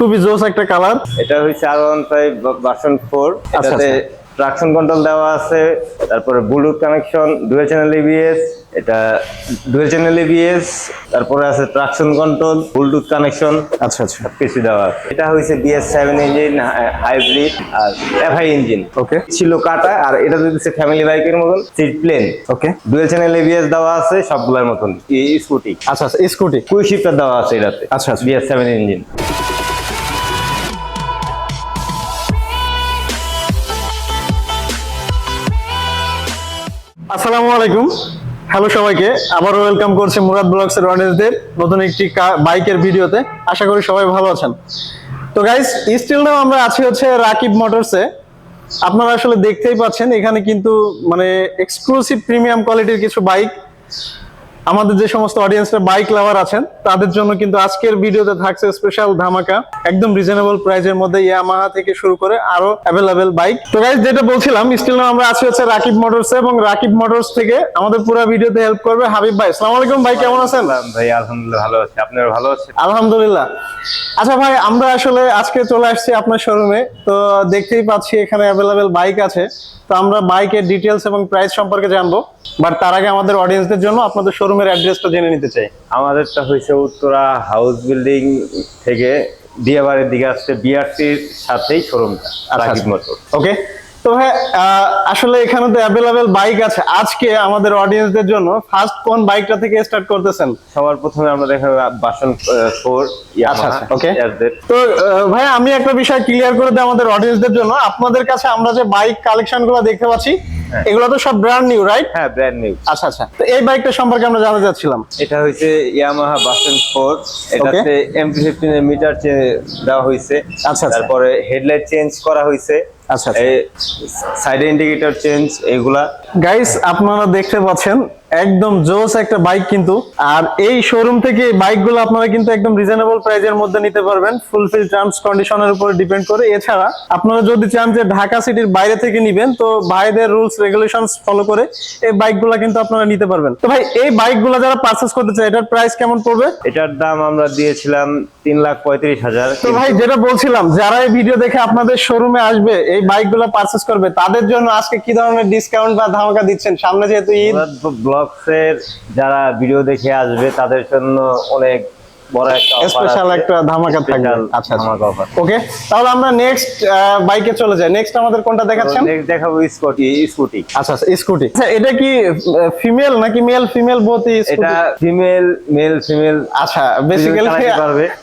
খুবই জোস একটা কালার। এটা হচ্ছে R one five version four আচ্ছা, এটাতে ট্রাকশন কন্ট্রোল দেওয়া আছে তারপরে Bluetooth connection dual channel ABS এটা ডুয়েল চ্যানেল এবিএস তারপরে আছে ট্রাকশন কন্ট্রোল ব্লুটুথ কানেকশন আচ্ছা আচ্ছা। কিছু দেওয়া আছে। এটা হচ্ছে বিএস সেভেন ইঞ্জিন হাইব্রিড আর এফআই ইঞ্জিন ওকে ছিল কাটা আর এটা দিচ্ছে ফ্যামিলি বাইকের মতন seat plain okay dual channel ABS দেওয়া আছে সবগুলোর মতন স্কুটি আচ্ছা আচ্ছা স্কুটি কুই শিফটার দেওয়া আছে এটাতে আচ্ছা, আচ্ছা। বিএস সেভেন ইঞ্জিন আসসালামু আলাইকুম। হ্যালো সবাইকে। আবারও ওয়েলকাম করছি মুরাদ ব্লগসের অডিয়েন্সদের নতুন একটি বাইকের ভিডিওতে। আশা করি সবাই ভালো আছেন। তো গাইস স্টিল নাও আমরা আছি হচ্ছে রাকিব মোটরসে। আপনারা আসলে দেখতেই পাচ্ছেন, এখানে কিন্তু মানে এক্সক্লুসিভ প্রিমিয়াম কোয়ালিটির কিছু বাইক আমাদের যে সমস্ত অডিয়েন্সরা বাইক লাভার আছেন তাদের জন্য কিন্তু আজকের ভিডিওতে থাকছে স্পেশাল ধামাকা একদম রিজনেবল প্রাইজের মধ্যে ইয়ামাহা থেকে শুরু করে আরও অ্যাভেলেবেল বাইক তো গাইজ যেটা বলছিলাম স্টিল আমরা আছি হচ্ছে রাকিব মোটরস এবং রাকিব মোটরস থেকে আমাদের পুরো ভিডিওতে হেল্প করবে হাবিব ভাই। আসসালামু আলাইকুম ভাই কেমন আছেন? ভাই আলহামদুলিল্লাহ ভালো আছে। আপনারা ভালো আছেন? আলহামদুলিল্লাহ। আচ্ছা ভাই আমরা আসলে আজকে চলে আসছি আপনার শোরুমে তো দেখতেই পাচ্ছি এখানে অ্যাভেলেবেল বাইক আছে। তো আমরা বাইকের ডিটেলস এবং প্রাইস সম্পর্কে জানব। বাট তার আগে আমাদের অডিয়েন্সদের জন্য আপনাদের শোরুমের অ্যাড্রেসটা জেনে নিতে চাই। আমাদেরটা হয়েছে উত্তরা হাউস বিল্ডিং থেকে দিয়াবাড়ির দিকে আসছে বিআরটির সাথেই শোরুমটা রাকিব আচ্ছা। মোটর ওকে তো হ্যাঁ আসলে এখানে তো অ্যাভেলেবেল বাইক আছে। আজকে আমাদের অডিয়েন্সদের জন্য ফার্স্ট কোন বাইকটা থেকে স্টার্ট করতেছেন? সবার প্রথমে আমরা দেখাবো বাসন ফোর আচ্ছা, আচ্ছা, তো ভাই আমি একটা বিষয় ক্লিয়ার করে দিই আমাদের অডিয়েন্সদের জন্য। আপনাদের কাছে আমরা যে বাইক কালেকশনগুলো দেখতে পাচ্ছি হ্যাঁ। এগুলো তো সব ব্র্যান্ড নিউ রাইট হ্যাঁ ব্র্যান্ড নিউ আচ্ছা আচ্ছা। তো এই বাইকটা সম্পর্কে আমরা জানতে চাচ্ছিলাম। এটা হচ্ছে ইয়ামাহা বাসন ফোর এটাতে এমপি ফিফটিন এর মিটার দেওয়া হয়েছে আচ্ছা। তারপরে হেডলাইট চেঞ্জ করা হয়েছে আচ্ছা। সাইড ইন্ডিকেটর চেঞ্জ এগুলা গাইস আপনারা দেখতে পাচ্ছেন একদম জোস একটা বাইক কিন্তু। আর এই শোরুম থেকে এই বাইকগুলো আপনারা কিন্তু একদম রিজনেবল প্রাইজের মধ্যে নিতে পারবেন। ফুলফিল টার্মস কন্ডিশনের উপরে ডিপেন্ড করে। এছাড়া আপনারা যদি চান যে ঢাকা সিটির বাইরে থেকে নিবেন তো ভাইদের রুলস রেগুলেশনস ফলো করে এই বাইকগুলো কিন্তু আপনারা নিতে পারবেন। তো ভাই এই বাইকগুলো যারা পারচেস করতে চায় এটার প্রাইস কেমন পড়বে? এটার দাম আমরা দিয়েছিলাম তিন লাখ পঁয়ত্রিশ হাজার। তো ভাই যেটা বলছিলাম যারা এই ভিডিও দেখে আপনাদের শোরুমে আসবে এই বাইক বাইকগুলো পারচেস করবে তাদের জন্য আজকে কি ধরনের ডিসকাউন্ট বা ধামাকা দিচ্ছেন? সামনে যেহেতু ঈদ। ব্লগস এর যারা ভিডিও দেখে আসবে তাদের জন্য অনেক বড় একটা স্পেশাল একটা ধামাকা থাকবে। আচ্ছা ধামাকা offer। ওকে তাহলে আমরা নেক্সট বাইকে চলে যাই। নেক্সট আমাদের কোনটা দেখাচ্ছেন? দেখাবো স্কুটি স্কুটি। আচ্ছা স্কুটি। আচ্ছা এটা কি ফিমেল নাকি মেল ফিমেল বোথই এটা ফিমেল মেল ফিমেল আচ্ছা বেসিক্যালি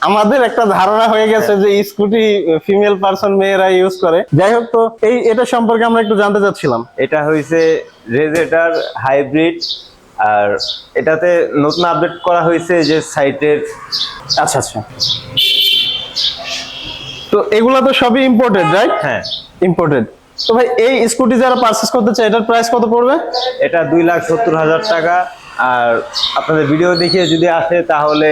আমাদের একটা ধারণা হয়ে গেছে যে স্কুটি ফিমেল পারসন মেয়েরা ইউজ করে। যাই হোক তো এই এটা সম্পর্কে আমরা একটু জানতে চাচ্ছিলাম। এটা হয়েছে রেজেটার হাইব্রিড আর এটাতে নতুন আপডেট করা হয়েছে যে সাইটের আচ্ছা আচ্ছা। তো এগুলা তো সবই ইম্পোর্টেড রাইট হ্যাঁ। ইম্পোর্টেড তো ভাই এই স্কুটি যারা পারচেস করতে চায় এটার প্রাইস কত পড়বে? এটা দুই লাখ সত্তর হাজার টাকা। আর আপনাদের ভিডিও দেখে যদি আসে তাহলে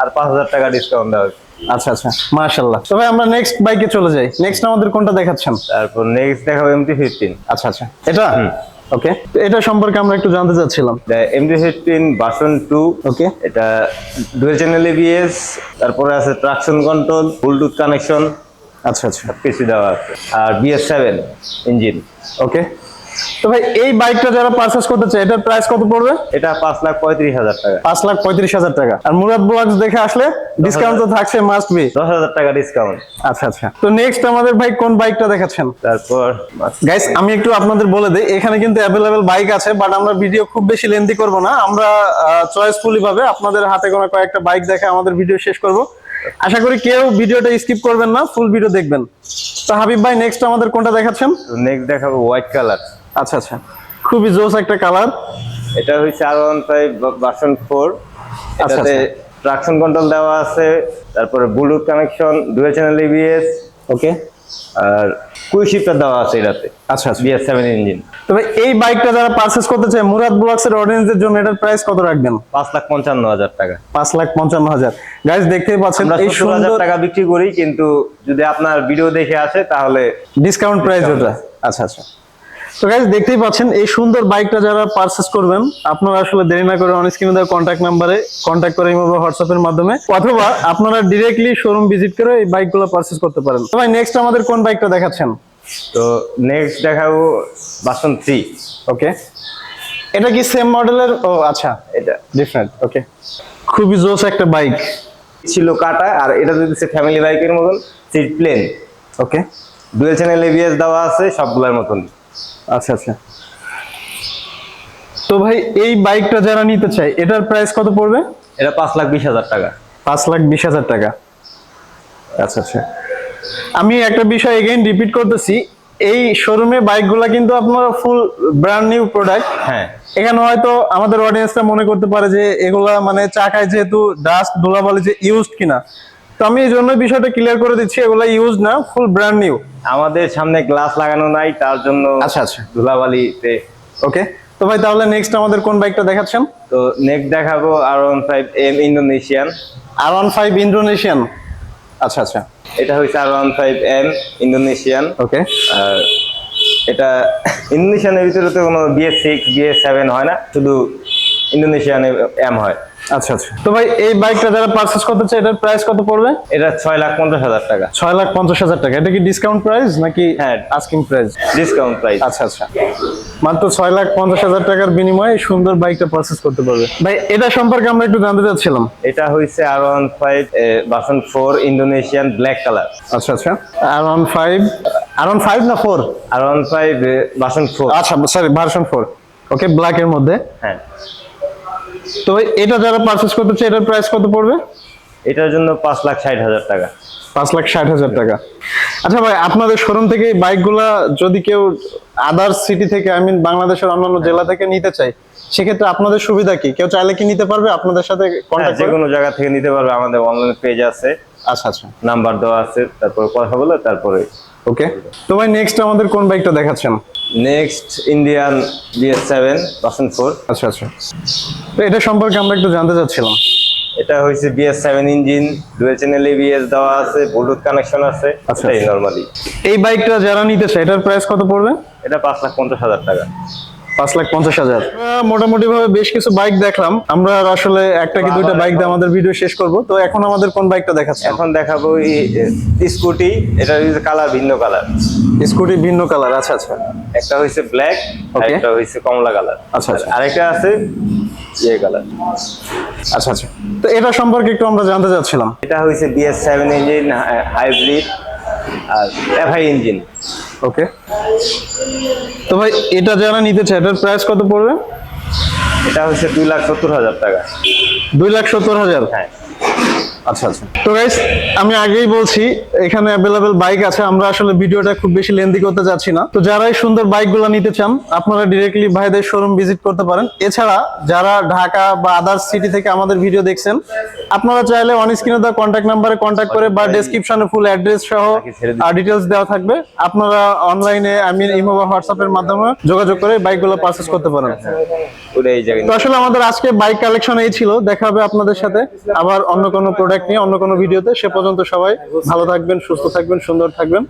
আর পাঁচ হাজার টাকা ডিসকাউন্ট দেওয়া হবে আচ্ছা আচ্ছা। মাশাআল্লাহ। তবে আমরা নেক্সট বাইকে চলে যাই। নেক্সট আমাদের কোনটা দেখাচ্ছেন? তারপর নেক্সট দেখাবো এমটি ফিফটিন আচ্ছা আচ্ছা। এটা? ওকে এটা সম্পর্কে আমরা একটু জানতে চাচ্ছিলাম। MD fifteen version two okay এটা ডুয়েল চ্যানেল এবিএস তারপরে আছে ট্রাকশন কন্ট্রোল ব্লুটুথ কানেকশন আচ্ছা আচ্ছা। পিসি দেওয়া আছে। আর বিএস সেভেন ইঞ্জিন ওকে তো ভাই এই বাইকটা যারা পারচেস করতে চায় এটার প্রাইস কত পড়বে? এটা পাঁচ লাখ পঁয়ত্রিশ হাজার টাকা। পাঁচ লাখ পঁয়ত্রিশ হাজার টাকা। আর মুরাদ ব্লগস দেখে আসলে ডিসকাউন্ট তো থাকছে মাস্ট বি দশ হাজার টাকা ডিসকাউন্ট আচ্ছা আচ্ছা। তো নেক্সট আমাদের ভাই কোন বাইকটা দেখাচ্ছেন তারপর গাইস আমি একটু আপনাদের বলে দিই এখানে কিন্তু অ্যাভেলেবেল বাইক আছে বাট আমরা ভিডিও খুব বেশি লেন্দি করব না। আমরা চয়েসফুলি ভাবে আপনাদের হাতে কোনো কয়েকটা বাইক দেখে আমাদের ভিডিও শেষ করব। আশা করি কেউ ভিডিওটা স্কিপ করবেন না ফুল ভিডিও দেখবেন। তো হাবিব ভাই নেক্সট আমাদের কোনটা দেখাচ্ছেন? নেক্সট দেখাবো হোয়াইট কালার আচ্ছা আচ্ছা। খুবই জোস একটা কালার। এটা হচ্ছে R one five version four আচ্ছা, এটাতে ট্রাকশন কন্ট্রোল দেওয়া আছে তারপরে Bluetooth connection dual channel ABS okay আর শিফটার দেওয়া আছে এটাতে আচ্ছা আচ্ছা। বিএস সেভেন ইঞ্জিন তবে এই বাইকটা যারা পারচেস করতে চায় মুরাদ ব্লগস এর অডিয়েন্সদের জন্য এটার প্রাইস কত রাখবেন? পাঁচ লাখ পঞ্চান্ন হাজার টাকা। পাঁচ লাখ পঞ্চান্ন হাজার। গাইস দেখতেই পাচ্ছেন আমরা সত্তর হাজার টাকা বিক্রি করি কিন্তু যদি আপনার ভিডিও দেখে আসে তাহলে ডিসকাউন্ট প্রাইস ওটা। আচ্ছা আচ্ছা। তো গাইজ দেখতেই পাচ্ছেন এই সুন্দর বাইকটা যারা পারচেস করবেন আপনারা আসলে দেরি না করে অন স্ক্রিনে দেওয়া কন্ট্যাক্ট নাম্বারে কন্ট্যাক্ট করে ইমো বা হোয়াটসঅ্যাপের মাধ্যমে অথবা আপনারা ডিরেক্টলি শোরুম ভিজিট করে এই বাইকগুলো পারচেস করতে পারেন। তো ভাই নেক্সট আমাদের কোন বাইকটা দেখাচ্ছেন? তো নেক্সট দেখাবো বাসন থ্রি ওকে এটা কি সেম মডেলের ও আচ্ছা। এটা। ডিফারেন্ট ওকে খুবই জোস একটা বাইক ছিল কাটা আর এটা দিচ্ছে ফ্যামিলি বাইকের মতন seat plain okay dual channel ABS দেওয়া আছে সবগুলোর মতন আচ্ছা আচ্ছা। তো ভাই এই বাইকটা যারা নিতে চায় এটার প্রাইস কত পড়বে? এটা পাঁচ লাখ বিশ হাজার টাকা। পাঁচ লাখ বিশ হাজার টাকা। আচ্ছা আচ্ছা। আমি একটা বিষয় এগেইন রিপিট করতেছি। এই শোরুমে বাইকগুলা কিন্তু আপনার ফুল ব্র্যান্ড নিউ প্রোডাক্ট হ্যাঁ। এখানে হয়তো আমাদের অডিয়েন্সটা মনে করতে পারে যে এগুলা মানে চাকায় যেহেতু ডাস্ট ধুলাবালি যে ইউজড কিনা তো আমি এই জন্য বিষয়টা ক্লিয়ার করে দিচ্ছি এগুলো ইউজ না ফুল ব্র্যান্ড নিউ আমাদের সামনে গ্লাস লাগানো নাই তার জন্য আচ্ছা, আচ্ছা। ধুলাবালিতে। ওকে তো ভাই তাহলে নেক্সট আমাদের কোন বাইকটা দেখাচ্ছেন? তো নেক্সট দেখাবো R one five M Indonesian R one five Indonesian আচ্ছা আচ্ছা। এটা হচ্ছে R one five M Indonesian okay আর এটা ইন্দোনেশিয়ানের ভিতরে তো কোনো বিএস সিক্স বিএস সেভেন হয় না শুধু ইন্দোনেশিয়ান এম হয়। আচ্ছা আচ্ছা। তো ভাই এই বাইকটা যারা পারচেস করতে চায় এটার প্রাইস কত পড়বে? এটা ছয় লাখ পঞ্চাশ হাজার টাকা। ছয় লাখ পঞ্চাশ হাজার টাকা। এটা কি ডিসকাউন্ট প্রাইস নাকি হ্যাঁ। আস্কিং প্রাইস ডিসকাউন্ট প্রাইস আচ্ছা আচ্ছা। মাত্র ছয় লাখ পঞ্চাশ হাজার টাকার বিনিময়ে সুন্দর বাইকটা পারচেস করতে পারবে। ভাই এটা সম্পর্কে আমরা একটু জানতে চাচ্ছিলাম। এটা হচ্ছে R one five version four Indonesian black colour আচ্ছা আচ্ছা। R one five R one five না four R one five version four আচ্ছা sorry version four okay black এর মধ্যে। হ্যাঁ। তো এটা যারা পারচেস করতে চায় এটার প্রাইস কত পড়বে? এটার জন্য পাঁচ লাখ ষাট হাজার টাকা। পাঁচ লাখ ষাট হাজার টাকা। আচ্ছা ভাই আপনাদের শোরুম থেকে বাইকগুলা যদি কেউ আদার সিটি থেকে আই মিন বাংলাদেশের অন্যান্য জেলা থেকে নিতে চায় সেক্ষেত্রে আপনাদের সুবিধা কি? কেউ চাইলে কি নিতে পারবে? আপনাদের সাথে কন্ট্যাক্ট যে কোনো জায়গা থেকে নিতে পারবে। আমাদের অনলাইন পেজ আছে। আচ্ছা আচ্ছা। নাম্বার দেওয়া আছে তারপর কথা বলে তারপরে ওকে তো ভাই নেক্সট আমাদের কোন বাইকটা দেখাচ্ছেন? Next Indian BS seven version four আচ্ছা আচ্ছা। তো এটা সম্পর্কে আমরা একটু জানতে চাচ্ছিলাম। এটা হয়েছে BS seven engine dual channel ABS দেওয়া আছে ব্লুটুথ কানেকশন আছে আচ্ছা, এটাই আচ্ছা। নর্মালি এই বাইকটা যারা নিতে চায় এটার প্রাইস কত পড়বে? এটা পাঁচ লাখ পঞ্চাশ হাজার টাকা। পাঁচ লাখ পঞ্চাশ হাজার। মোটামুটি ভাবে বেশ কিছু বাইক দেখলাম। আমরা আসলে একটা কি দুইটা বাইক দিয়ে আমাদের ভিডিও শেষ করব। তো এখন আমাদের কোন বাইকটা দেখাচ্ছেন এখন দেখাবো স্কুটি এটা হচ্ছে কালার ভিন্ন কালার। স্কুটি ভিন্ন কালার আচ্ছা আচ্ছা। একটা হয়েছে ব্ল্যাক. একটা হয়েছে কমলা কালার। আচ্ছা, আচ্ছা। আরেকটা আছে ইয়ে কালার। আচ্ছা আচ্ছা। তো এটা সম্পর্কে একটু আমরা জানতে চাচ্ছিলাম। এটা হয়েছে বিএস সেভেন ইঞ্জিন হাইব্রিড আর এফআই ইঞ্জিন ওকে তো ভাই এটা যারা নিতে চায় এটার প্রাইস কত পড়বে? এটা হচ্ছে দুই লাখ সত্তর হাজার টাকা। দুই লাখ সত্তর হাজার? হ্যাঁ। আচ্ছা আচ্ছা। তো গাইস আমি আগেই বলছি এখানে অ্যাভেলেবেল বাইক আছে আমরা আসলে ভিডিওটা খুব বেশি লেন্দি করতে যাচ্ছি না। তো যারা সুন্দর বাইকগুলো নিতে চান আপনারা ডিরেক্টলি ভাইদের শোরুম ভিজিট করতে পারেন। এছাড়া যারা ঢাকা বা আদার্স সিটি থেকে আমাদের ভিডিও দেখছেন আপনারা চাইলে অন স্ক্রিনে দেওয়া কন্ট্যাক্ট নাম্বারে কন্ট্যাক্ট করে বা ডেসক্রিপশনে ফুল অ্যাড্রেস সহ আর ডিটেলস দেওয়া থাকবে। আপনারা অনলাইনে আমি ইমো বা হোয়াটসঅ্যাপের মাধ্যমে যোগাযোগ করে বাইকগুলো পারচেস করতে পারেন। তো আসলে আমাদের আজকে বাইক কালেকশন এই ছিল। দেখা হবে আপনাদের সাথে। আবার অন্য কোনো প্রোডাক্ট নিয়ে অন্য কোনো ভিডিওতে সে পর্যন্ত সবাই ভালো থাকবেন সুস্থ থাকবেন সুন্দর থাকবেন।